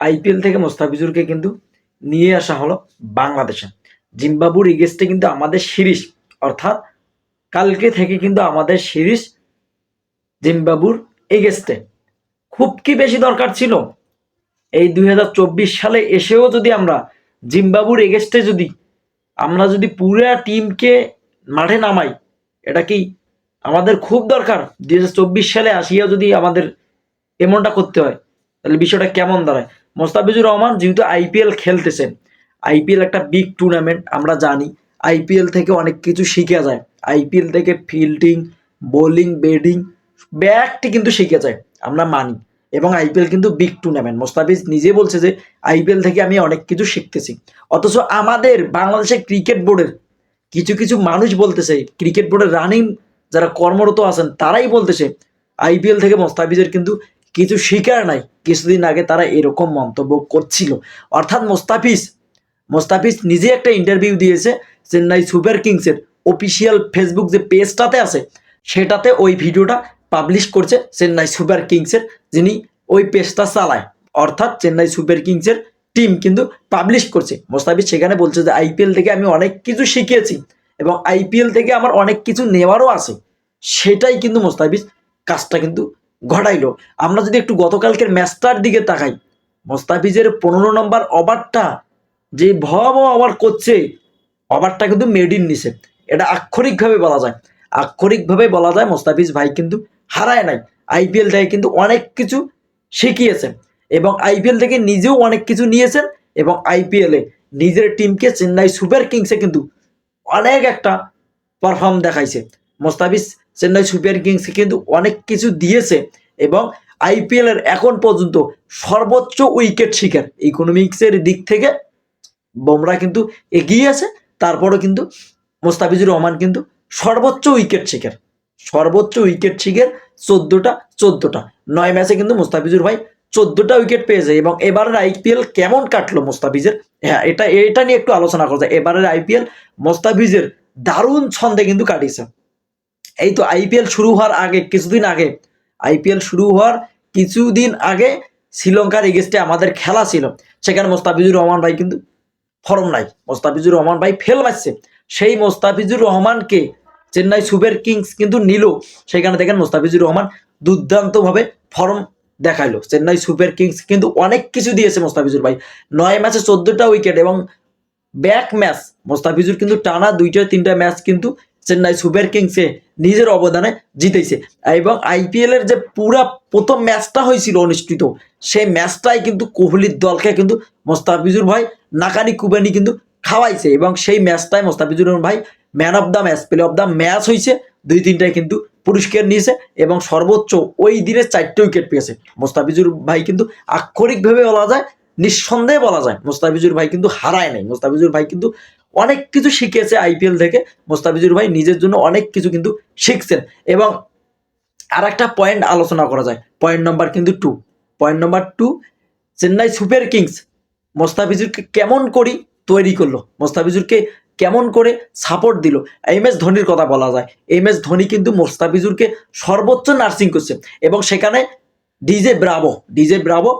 IPL থেকে মোস্তাফিজুরকে কিন্তু নিয়ে আসা হলো বাংলাদেশে। জিম্বাবুর ইগেস্টে কিন্তু আমাদের সিরিজ, অর্থাৎ কালকে থেকে কিন্তু আমাদের সিরিজ জিম্বাবুর এগেস্টে খুব কি বেশি দরকার ছিল? এই দুই হাজার চব্বিশ সালে এসেও যদি আমরা জিম্বাবুর এগেস্টে যদি আমরা যদি পুরা টিমকে মাঠে নামাই, এটা কি আমাদের খুব দরকার? দুই হাজার চব্বিশ সালে আসিয়া যদি আমাদের এমনটা করতে হয়, তাহলে বিষয়টা কেমন দাঁড়ায়? মোস্তাফিজুর রহমান যেহেতু আইপিএল খেলতেছেন আইপিএল একটা বিগ টুর্নামেন্ট আমরা জানি, আইপিএল থেকে অনেক কিছু শিখা যায়। আইপিএল থেকে ফিল্ডিং বোলিং ব্যাটিং ব্যাকটি কিন্তু শিখে যায়, আমরা মানি। এবং আইপিএল কিন্তু বিগ টুর্নামেন্ট মোস্তাফিজ নিজে বলছে যে, আইপিএল থেকে আমি অনেক কিছু শিখতেছি। অথচ আমাদের বাংলাদেশের ক্রিকেট বোর্ডের কিছু কিছু মানুষ বলতেছে ক্রিকেট বোর্ডের রানিং যারা কর্মরত আছেন, তারাই বলতেছে, আইপিএল থেকে মোস্তাফিজের কিন্তু কিছু শিকার নাই। কিছুদিন আগে তারা এরকম মন্তব্য করছিল। অর্থাৎ মোস্তাফিজ মোস্তাফিজ নিজে একটা ইন্টারভিউ দিয়েছে চেন্নাই সুপার কিংসের অফিসিয়াল ফেসবুক যে পেজটাতে আছে, সেটাতে ওই ভিডিওটা পাবলিশ করছে চেন্নাই সুপার কিংসের, যিনি ওই পেজটা চালায়। অর্থাৎ চেন্নাই সুপার কিংসের টিম কিন্তু পাবলিশ করছে। মোস্তাফিজ সেখানে বলছে যে আইপিএল থেকে আমি অনেক কিছু শিখেছি এবং আইপিএল থেকে আমার অনেক কিছু নেওয়ারও আছে। সেটাই কিন্তু মোস্তাফিজ কাজটা কিন্তু ঘটাইলো। আমরা যদি একটু গতকালকের ম্যাচটার দিকে তাকাই, মোস্তাফিজের পনেরো নম্বর ওভারটা যে ভয়াবহ ওভার করছে, ওভারটা কিন্তু মেডিন নিছে এটা আক্ষরিকভাবে বলা যায়। আক্ষরিকভাবে বলা যায় মোস্তাফিজ ভাই কিন্তু হারায় নাই। আইপিএল থেকে কিন্তু অনেক কিছু শিখিয়েছেন এবং আইপিএল থেকে নিজেও অনেক কিছু নিয়েছেন এবং আইপিএলে নিজের টিমকে চেন্নাই সুপার কিংসে কিন্তু অনেক একটা পারফর্ম দেখাইছে। মোস্তাফিজ চেন্নাই সুপার কিংসকে কিন্তু অনেক কিছু দিয়েছে এবং আইপিএল এর এখন পর্যন্ত সর্বোচ্চ উইকেট শিকার। ইকোনমিক্সের দিক থেকে বোমরা কিন্তু এগিয়ে আছে, তারপরও কিন্তু মোস্তাফিজুর রহমান কিন্তু সর্বোচ্চ উইকেট শিকার। সর্বোচ্চ উইকেট শিকার চোদ্দোটা চোদ্দোটা। নয় ম্যাচে কিন্তু মোস্তাফিজুর ভাই চোদ্দোটা উইকেট পেয়েছে এবং এবারের আইপিএল কেমন কাটলো মোস্তাফিজের? হ্যাঁ এটা এটা নিয়ে একটু আলোচনা করা যায় এবারের আইপিএল মোস্তাফিজের দারুণ ছন্দে কিন্তু কাটিয়েছে। এই তো আইপিএল শুরু হওয়ার আগে, কিছুদিন আগে, আইপিএল শুরু হওয়ার কিছুদিন আগে শ্রীলঙ্কার এগেস্টে আমাদের খেলা ছিল। সেখানে মোস্তাফিজুর রহমান ভাই কিন্তু ফরম নাই। মোস্তাফিজুর রহমান ভাই ফেল মারছে। সেই মোস্তাফিজুর রহমানকে চেন্নাই সুপার কিংস কিন্তু নিল। সেখানে দেখেন মোস্তাফিজুর রহমান দুর্দান্তভাবে ফর্ম দেখাইলো। চেন্নাই সুপার কিংস কিন্তু অনেক কিছু দিয়েছে মোস্তাফিজুর ভাই। নয় ম্যাচে চোদ্দোটা উইকেট এবং ব্যাক ম্যাচ মোস্তাফিজুর কিন্তু টানা দুইটা তিনটা ম্যাচ কিন্তু চেন্নাই সুপার কিংসে নিজের অবদানে জিতেছে। এবং আইপিএল এর যে পুরা প্রথম ম্যাচটা হয়েছিল অনুষ্ঠিত, সেই ম্যাচটাই কিন্তু কোহলির দলকে কিন্তু মোস্তাফিজুর ভাই, নাকানি কুবানি কিন্তু খাওয়াইছে। এবং সেই ম্যাচটাই মোস্তাফিজুর ভাই man of the match play of the match হয়েছে দুই তিনটায় কিন্তু পুরস্কার নিয়েছে এবং সর্বোচ্চ ওই দিনে চারটে উইকেট পেয়েছে। মোস্তাফিজুর ভাই কিন্তু আক্ষরিকভাবে বলা যায়, নিঃসন্দেহে বলা যায়, মোস্তাফিজুর ভাই কিন্তু হারায় নাই। মোস্তাফিজুর ভাই কিন্তু অনেক কিছু শিখেছে আইপিএল থেকে। মোস্তাফিজুর ভাই নিজের জন্য অনেক কিছু কিন্তু শিখছেন। এবং আর একটা পয়েন্ট আলোচনা করা যায়। পয়েন্ট নাম্বার কিন্তু two point number two Chennai Super Kings মোস্তাফিজুরকে কেমন করি তৈরি করল? মোস্তাফিজুরকে কেমন করে সাপোর্ট দিল? এম এস ধোনির কথা বলা যায়। এম এস ধোনি কিন্তু মোস্তাফিজুরকে সর্বোচ্চ নার্সিং করছে। এবং সেখানে ডিজে ব্রাভো ডিজে ব্রাভো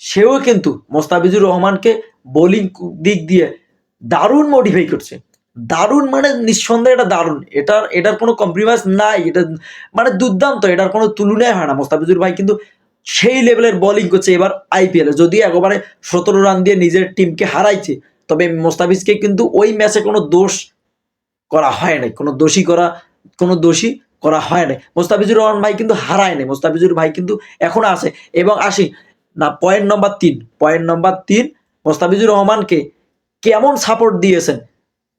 সেও কিন্তু মোস্তাফিজুর রহমানকে বোলিং দিক দিয়ে দারুণ মডিফাই করছে। দারুণ মানে নিঃসন্দেহে এটা দারুণ। এটার এটার কোনো কম্প্রোমাইজ নাই। এটা মানে দুর্দান্ত। এটার কোনো তুলনায় হয় না মোস্তাফিজুর ভাই। কিন্তু সেই লেভেলের বোলিং করছে এবার আইপিএল যদি একবারে সতেরো রান দিয়ে নিজের টিমকে হারাইছে, তবে মোস্তাফিজকে কিন্তু ওই ম্যাচে কোনো দোষ করা হয় নাই। কোনো দোষী করা, কোনো দোষী করা হয় নাই। মোস্তাফিজুর রহমান ভাই কিন্তু হারায় নাই। মোস্তাফিজুর ভাই কিন্তু এখনও আছে। এবং আসি, না পয়েন্ট নম্বর তিন। পয়েন্ট নম্বর তিন, মোস্তাফিজুর রহমানকে কেমন সাপোর্ট দিয়েছেন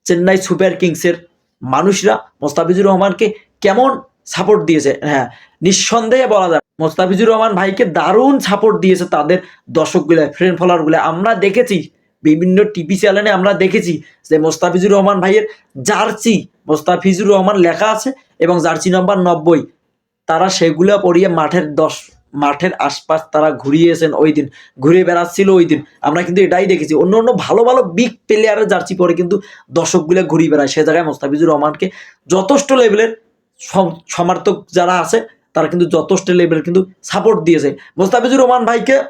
চেন্নাই সুপার কিংসের মানুষরা? মোস্তাফিজুর রহমানকে কেমন সাপোর্ট দিয়েছে? হ্যাঁ নিঃসন্দেহে বলা যায়, মোস্তাফিজুর রহমান ভাইকে দারুণ সাপোর্ট দিয়েছে তাদের দর্শকগুলো ফ্রেন্ড ফলোয়ারগুলো আমরা দেখেছি, বিভিন্ন টিভি চ্যানেলে আমরা দেখেছি যে মোস্তাফিজুর রহমান ভাইয়ের জার্সি, মোস্তাফিজুর রহমান লেখা আছে এবং জার্সি নম্বর নব্বই, তারা সেগুলো পড়িয়ে মাঠের দশ মাঠের আশপাশ তারা ঘুরিয়েছেন ওই দিন, ঘুরে বেড়াচ্ছিল ওই দিন। আমরা কিন্তু এটাই দেখেছি। অন্য অন্য ভালো ভালো বিগ প্লেয়ারের জার্সি পরে কিন্তু দর্শকগুলো ঘুরিয়ে বেড়ায়। সে জায়গায় মোস্তাফিজুর রহমানকে যথেষ্ট লেভেলের সম- সমর্থক যারা আছে, তারা কিন্তু যথেষ্ট লেভেলের কিন্তু সাপোর্ট দিয়েছে। মোস্তাফিজুর রহমান ভাইকে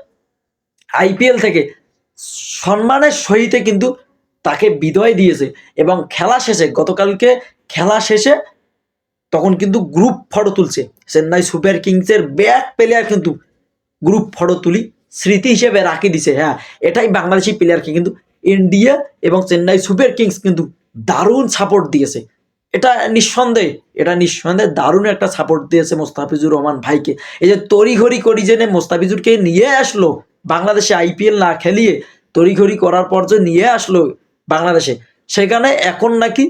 আইপিএল থেকে সম্মানের সহিতে কিন্তু তাকে বিদায় দিয়েছে এবং খেলা শেষে, গতকালকে খেলা শেষে তখন কিন্তু গ্রুপ ফটো তুলছে। চেন্নাই সুপার কিংসের ব্যাক প্লেয়ার কিন্তু গ্রুপ ফটো তুলি স্মৃতি হিসেবে রাখি দিছে হ্যাঁ। এটাই বাংলাদেশি প্লেয়ারকে কিন্তু ইন্ডিয়া এবং চেন্নাই সুপার কিংস কিন্তু দারুণ সাপোর্ট দিয়েছে। এটা নিঃসন্দেহে এটা নিঃসন্দেহে দারুণ একটা সাপোর্ট দিয়েছে মোস্তাফিজুর রহমান ভাইকে। এই যে তড়িঘড়ি করি জেনে মোস্তাফিজুরকে নিয়ে আসলো, বাংলাদেশে আইপিএল না খেলিয়ে তড়িঘড়ি করার পর যে নিয়ে আসলো বাংলাদেশে, সেখানে এখন নাকি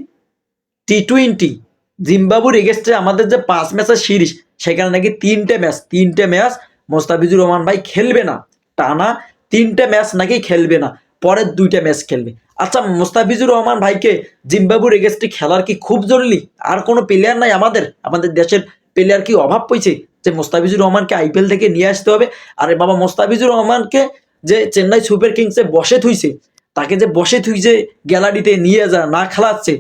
টি টোয়েন্টি জিম্বাবুর এগেস্টে আমাদের যে পাঁচ ম্যাচের সিরিজ, সেখানে নাকি তিনটে ম্যাচ তিনটে ম্যাচ মোস্তাফিজুর রহমান ভাই খেলবে না। টানা তিনটে ম্যাচ নাকি খেলবে না, পরের দুইটা ম্যাচ খেলবে। আচ্ছা মোস্তাফিজুর রহমান ভাইকে জিম্বাবুর এগেস্টে খেলার কি খুব জরুরি? আর কোনো প্লেয়ার নাই আমাদের? আমাদের দেশের প্লেয়ার কি অভাব পড়ছে যে মোস্তাফিজুর রহমানকে আইপিএল থেকে নিয়ে আসতে হবে? আরে বাবা, মোস্তাফিজুর রহমানকে যে চেন্নাই সুপার কিংসে বসে থুইছে, তাকে যে বসে থুইছে গ্যালারিতে নিয়ে যা, না খেলাচ্ছে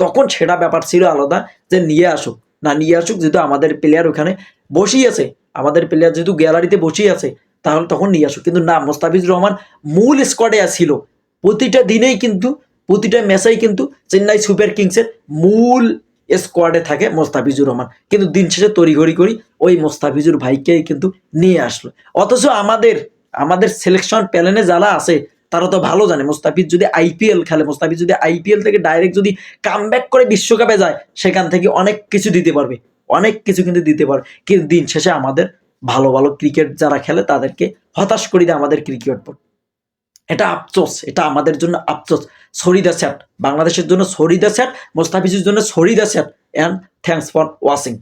তখন সেটা ব্যাপার ছিল আলাদা যে নিয়ে আসুক। না নিয়ে আসুক, যেহেতু আমাদের প্লেয়ার ওখানে বসেই আছে আমাদের প্লেয়ার যেহেতু গ্যালারিতে বসেই আছে তাহলে তখন নিয়ে আসুক। কিন্তু না মোস্তাফিজুর রহমান মূল স্কোয়াডে ছিল প্রতিটা দিনেই কিন্তু, প্রতিটা ম্যাচেই কিন্তু চেন্নাই সুপার কিংসের মূল স্কোয়াডে থাকে মোস্তাফিজুর রহমান। কিন্তু দিন শেষে তড়িঘড়ি করি ওই মোস্তাফিজুর ভাইকেই কিন্তু নিয়ে আসলো। অথচ আমাদের আমাদের সিলেকশন প্যানেলে যারা আছে তারা তো ভালো জানে। মোস্তাফিজ যদি আইপিএল খেলে, মোস্তাফিজ যদি আইপিএল থেকে ডাইরেক্ট যদি কামব্যাক করে বিশ্বকাপে যায়, সেখান থেকে অনেক কিছু দিতে পারবে। অনেক কিছু কিন্তু দিতে পারবে। কিন্তু দিন শেষে আমাদের ভালো ভালো ক্রিকেট যারা খেলে, তাদেরকে হতাশ করে দেয় আমাদের ক্রিকেট বোর্ড এটা আফসোস। এটা আমাদের জন্য আফসোস। সরিদা স্যাট বাংলাদেশের জন্য সরিদা স্যাট মোস্তাফিজের জন্য সরিদা স্যাট অ্যান্ড থ্যাংকস ফর ওয়াচিং